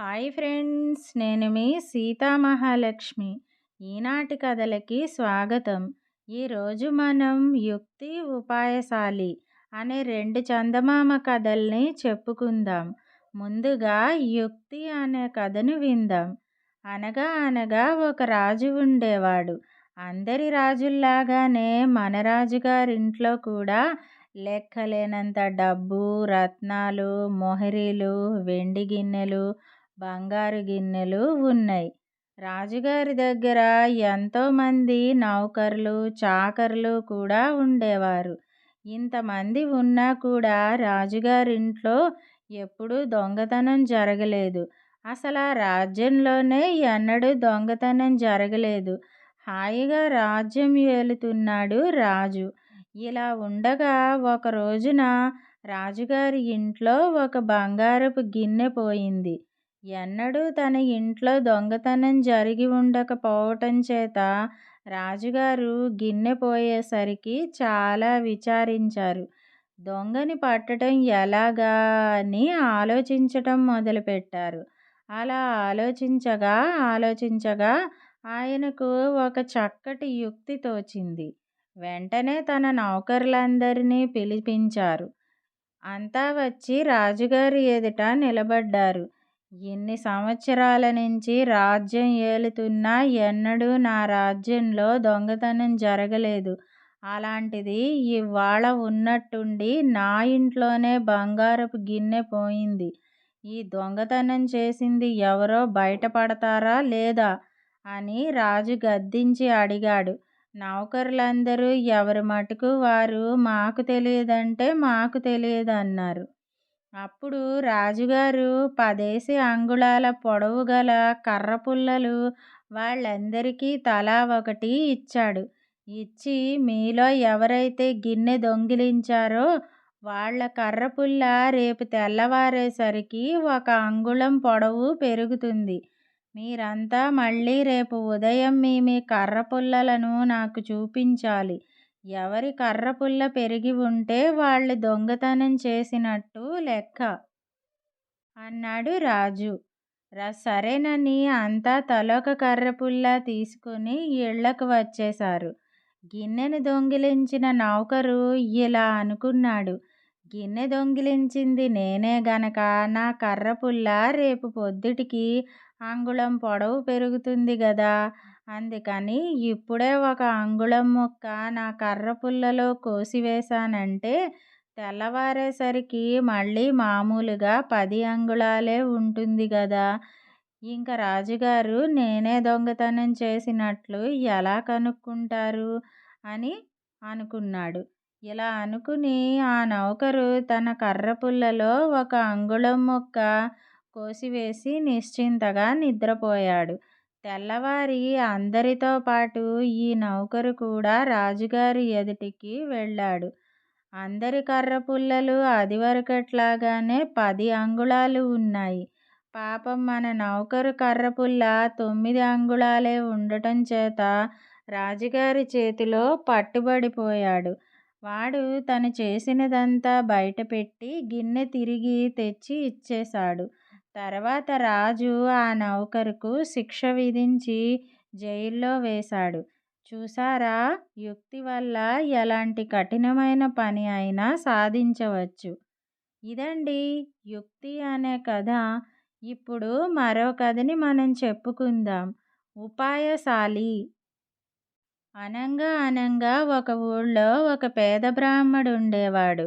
Hi friends నేను మీ సీతామహాలక్ష్మి. ఈనాటి కథలకి స్వాగతం. ఈరోజు మనం యుక్తి ఉపాయశాలి అనే రెండు చందమామ కథల్ని చెప్పుకుందాం. ముందుగా యుక్తి అనే కథను విందాం. అనగా అనగా ఒక రాజు ఉండేవాడు. అందరి రాజుల్లాగానే మన రాజుగారింట్లో కూడా లెక్కలేనంత డబ్బు రత్నాలు మొహరీలు వెండి గిన్నెలు బంగారు గిన్నెలు ఉన్నాయి. రాజుగారి దగ్గర ఎంతోమంది నౌకర్లు చాకర్లు కూడా ఉండేవారు. ఇంతమంది ఉన్నా కూడా రాజుగారింట్లో ఎప్పుడూ దొంగతనం జరగలేదు. అసలు ఆ రాజ్యంలోనే ఎన్నడూ దొంగతనం జరగలేదు. హాయిగా రాజ్యం ఏలుతున్నాడు రాజు. ఇలా ఉండగా ఒక రోజున రాజుగారి ఇంట్లో ఒక బంగారపు గిన్నె పోయింది. ఎన్నడూ తన ఇంట్లో దొంగతనం జరిగి ఉండకపోవటం చేత రాజుగారు గిన్నె పోయేసరికి చాలా విచారించారు. దొంగని పట్టడం ఎలాగా అని ఆలోచించటం మొదలుపెట్టారు. అలా ఆలోచించగా ఆలోచించగా ఆయనకు ఒక చక్కటి యుక్తి తోచింది. వెంటనే తన నౌకర్లందరినీ పిలిపించారు. అంతా వచ్చి రాజుగారి ఎదుట నిలబడ్డారు. ఎన్ని సంవత్సరాల నుంచి రాజ్యం ఏలుతున్నా ఎన్నడూ నా రాజ్యంలో దొంగతనం జరగలేదు. అలాంటిది ఇవాళ ఉన్నట్టుండి నా ఇంట్లోనే బంగారపు గిన్నె పోయింది. ఈ దొంగతనం చేసింది ఎవరో బయటపడతారా లేదా అని రాజు గద్దించి అడిగాడు. నౌకర్లందరూ ఎవరి మటుకు వారు మాకు తెలియదంటే మాకు తెలియదు అన్నారు అప్పుడు రాజుగారు పదేసి అంగుళాల పొడవు గల కర్రపుల్లలు వాళ్ళందరికీ తలా ఒకటి ఇచ్చాడు. ఇచ్చి మీలో ఎవరైతే గిన్నె దొంగిలించారో వాళ్ళ కర్రపుల్ల రేపు తెల్లవారేసరికి ఒక అంగుళం పొడవు పెరుగుతుంది. మీరంతా మళ్ళీ రేపు ఉదయం మీ మీ కర్రపుల్లలను నాకు చూపించాలి. ఎవరి కర్రపుల్ల పెరిగి ఉంటే వాళ్ళు దొంగతనం చేసినట్టు లెక్క. అన్నాడు రాజు. సరేనని అంతా తలొక కర్రపుల్ల తీసుకుని ఇళ్ళకు వచ్చేశారు. గిన్నెను దొంగిలించిన నౌకరు ఇలా అనుకున్నాడు. గిన్నె దొంగిలించింది నేనే గనక. నా కర్రపుల్ల రేపు పొద్దుటికి అంగుళం పొడవు పెరుగుతుంది గదా. అందుకని ఇప్పుడే ఒక అంగుళం ముక్క నా కర్రపుల్లలో కోసివేశానంటే తెల్లవారేసరికి మళ్ళీ మామూలుగా పది అంగుళాలే ఉంటుంది గదా. ఇంక రాజుగారు నేనే దొంగతనం చేసినట్లు ఎలా కనుక్కుంటారు? అని అనుకున్నాడు. ఇలా అనుకుని ఆ నౌకరు తన కర్రపుల్లలో ఒక అంగుళం ముక్క కోసివేసి నిశ్చింతగా నిద్రపోయాడు. తెల్లవారి అందరితో పాటు ఈ నౌకరు కూడా రాజుగారి ఎదుటికి వెళ్ళాడు. అందరి కర్రపుల్లలు అదివరకట్లాగానే పది అంగుళాలు ఉన్నాయి. పాపం మన నౌకరు కర్రపుల్ల తొమ్మిది అంగుళాలే ఉండటం చేత రాజుగారి చేతిలో పట్టుబడిపోయాడు. వాడు తను చేసినదంతా బయటపెట్టి గిన్నె తిరిగి తెచ్చి ఇచ్చేశాడు. తర్వాత రాజు ఆ నౌకరుకు శిక్ష విధించి జైల్లో వేశాడు. చూసారా యుక్తి వల్ల ఎలాంటి కఠినమైన పని అయినా సాధించవచ్చు. ఇదండి యుక్తి అనే కథ. ఇప్పుడు మరో కథని మనం చెప్పుకుందాం. ఉపాయశాలి. అనంగా అనంగా ఒక ఊళ్ళో ఒక పేద బ్రాహ్మడు ఉండేవాడు.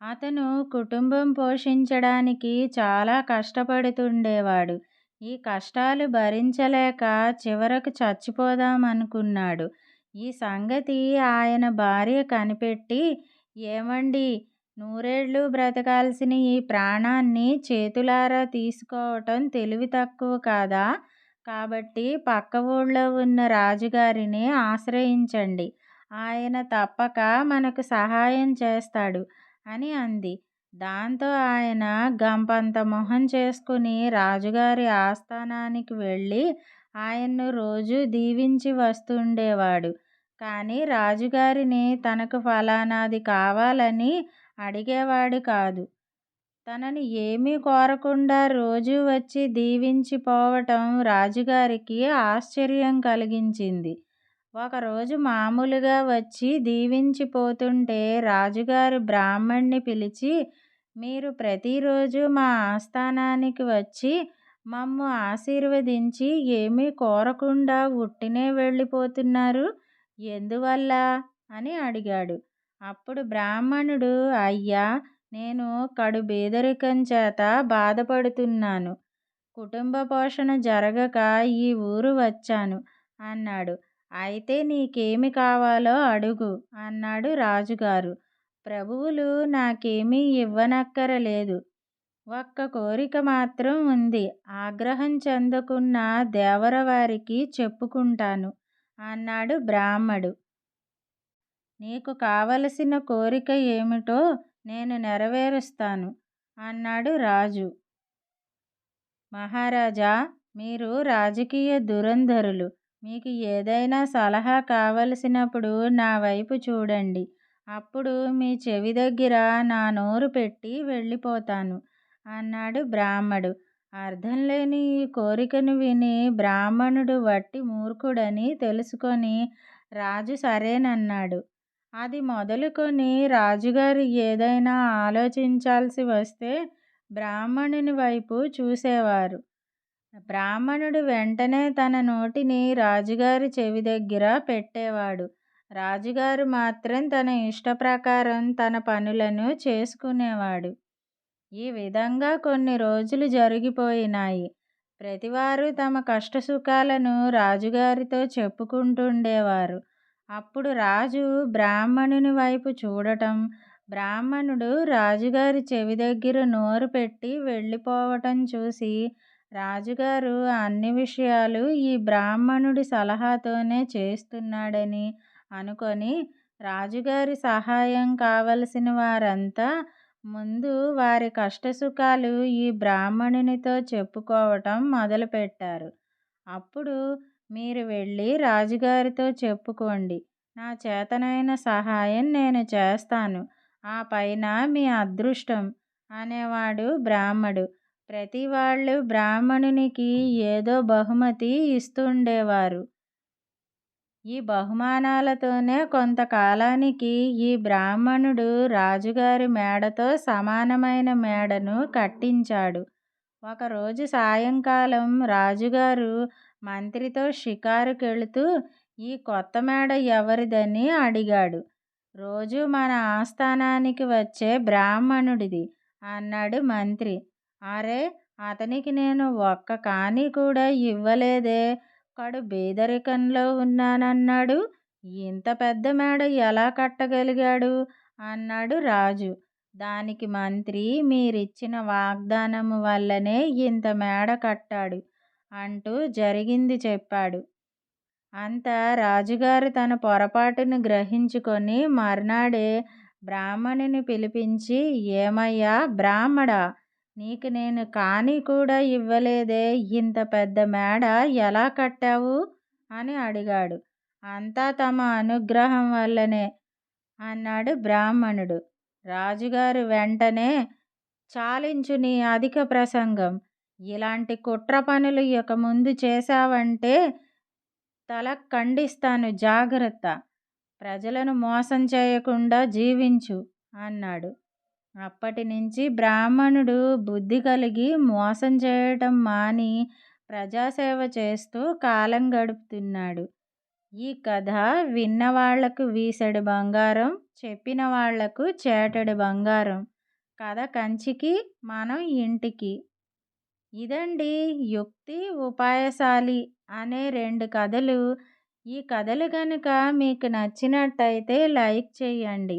అతను కుటుంబం పోషించడానికి చాలా కష్టపడుతుండేవాడు. ఈ కష్టాలు భరించలేక చివరకు చచ్చిపోదామనుకున్నాడు. ఈ సంగతి ఆయన భార్య కనిపెట్టి ఏమండి నూరేళ్ళు బ్రతకాల్సిన ఈ ప్రాణాన్ని చేతులారా తీసుకోవటం తెలివి తక్కువ కాదా? కాబట్టి పక్క ఊళ్ళో ఉన్న రాజుగారిని ఆశ్రయించండి. ఆయన తప్పక మనకు సహాయం చేస్తాడు. అని అంది. దాంతో ఆయన గంపంత మొహం చేసుకుని రాజుగారి ఆస్థానానికి వెళ్ళి ఆయన్ను రోజు దీవించి వస్తుండేవాడు. కానీ రాజుగారిని తనకు ఫలానాది కావాలని అడిగేవాడు కాదు. తనని ఏమీ కోరకుండా రోజు వచ్చి దీవించిపోవటం రాజుగారికి ఆశ్చర్యం కలిగించింది. ఒకరోజు మామూలుగా వచ్చి దీవించిపోతుంటే రాజుగారు బ్రాహ్మణ్ణి పిలిచి మీరు ప్రతిరోజు మా ఆస్థానానికి వచ్చి మమ్ము ఆశీర్వదించి ఏమీ కోరకుండా ఉట్టినే వెళ్ళిపోతున్నారు ఎందువల్ల? అని అడిగాడు. అప్పుడు బ్రాహ్మణుడు అయ్యా! నేను కడు బీదరికం చేత బాధపడుతున్నాను. కుటుంబ పోషణ జరగక ఈ ఊరు వచ్చాను అన్నాడు. అయితే నీకేమి కావాలో అడుగు అన్నాడు రాజుగారు. ప్రభువులు నాకేమీ ఇవ్వనక్కరలేదు. ఒక్క కోరిక మాత్రం ఉంది. ఆగ్రహం చెందకున్న దేవరవారికి చెప్పుకుంటాను అన్నాడు బ్రాహ్మడు. నీకు కావలసిన కోరిక ఏమిటో నేను నెరవేరుస్తాను అన్నాడు రాజు. మహారాజా! మీరు రాజకీయ దురంధరులు మీకు ఏదైనా సలహా కావలసినప్పుడు నా వైపు చూడండి. అప్పుడు మీ చెవి దగ్గర నా నోరు పెట్టి వెళ్ళిపోతాను అన్నాడు బ్రాహ్మడు. అర్థంలేని ఈ కోరికను విని బ్రాహ్మణుడు వట్టి మూర్ఖుడని తెలుసుకొని రాజు సరేనన్నాడు. అది మొదలుకొని రాజుగారు ఏదైనా ఆలోచించాల్సి వస్తే బ్రాహ్మణుని వైపు చూసేవారు. బ్రాహ్మణుడు వెంటనే తన నోటిని రాజుగారి చెవి దగ్గర పెట్టేవాడు. రాజుగారు మాత్రం తన ఇష్టప్రకారం తన పనులను చేసుకునేవాడు. ఈ విధంగా కొన్ని రోజులు జరిగిపోయినాయి. ప్రతివారు తమ కష్టసుఖాలను రాజుగారితో చెప్పుకుంటుండేవారు. అప్పుడు రాజు బ్రాహ్మణుని వైపు చూడటం, బ్రాహ్మణుడు రాజుగారి చెవి దగ్గర నోరు పెట్టి వెళ్ళిపోవటం చూసి రాజుగారు అన్ని విషయాలు ఈ బ్రాహ్మణుడి సలహాతోనే చేస్తున్నాడని అనుకొని రాజుగారి సహాయం కావలసిన వారంతా ముందు వారి కష్టసుఖాలు ఈ బ్రాహ్మణునితో చెప్పుకోవటం మొదలుపెట్టారు. అప్పుడు మీరు వెళ్ళి రాజుగారితో చెప్పుకోండి. నా చేతనైన సహాయం నేను చేస్తాను. ఆ పైన మీ అదృష్టం అనేవాడు బ్రాహ్మడు. ప్రతి వాళ్ళు బ్రాహ్మణునికి ఏదో బహుమతి ఇస్తుండేవారు. ఈ బహుమానాలతోనే కొంతకాలానికి ఈ బ్రాహ్మణుడు రాజుగారి మేడతో సమానమైన మేడను కట్టించాడు. ఒకరోజు సాయంకాలం రాజుగారు మంత్రితో షికారుకెళుతూ ఈ కొత్త మేడ ఎవరిదని అడిగాడు. రోజు మన ఆస్థానానికి వచ్చే బ్రాహ్మణుడిది అన్నాడు మంత్రి. అరే అతనికి నేను ఒక్క కాని కూడా ఇవ్వలేదే కడు బీదరికంలో ఉన్నానన్నాడు. ఇంత పెద్ద మేడ ఎలా కట్టగలిగాడు? అన్నాడు రాజు. దానికి మంత్రి మీరిచ్చిన వాగ్దానము వల్లనే ఇంత మేడ కట్టాడు అంటూ జరిగింది చెప్పాడు. అంత రాజుగారు తన పొరపాటును గ్రహించుకొని మర్నాడే బ్రాహ్మణుని పిలిపించి ఏమయ్యా బ్రాహ్మడా! నీకు నేను కాణీ కూడా ఇవ్వలేదే ఇంత పెద్ద మేడ ఎలా కట్టావు? అని అడిగాడు. అంతా తమ అనుగ్రహం వల్లనే అన్నాడు బ్రాహ్మణుడు. రాజుగారు వెంటనే చాలించు నీ అధిక ప్రసంగం. ఇలాంటి కుట్ర పనులు ఇక ముందు చేశావంటే తల ఖండిస్తాను జాగ్రత్త. ప్రజలను మోసం చేయకుండా జీవించు అన్నాడు. అప్పటినుంచి బ్రాహ్మణుడు బుద్ధి కలిగి మోసం చేయటం మాని ప్రజాసేవ చేస్తూ కాలం గడుపుతున్నాడు. ఈ కథ విన్నవాళ్ళకు వీసెడు బంగారం, చెప్పిన వాళ్ళకు చేటెడు బంగారం. కథ కంచికి, మనం ఇంటికి. ఇదండి యుక్తి ఉపాయశాలి అనే రెండు కథలు. ఈ కథలు కనుక మీకు నచ్చినట్టయితే లైక్ చేయండి.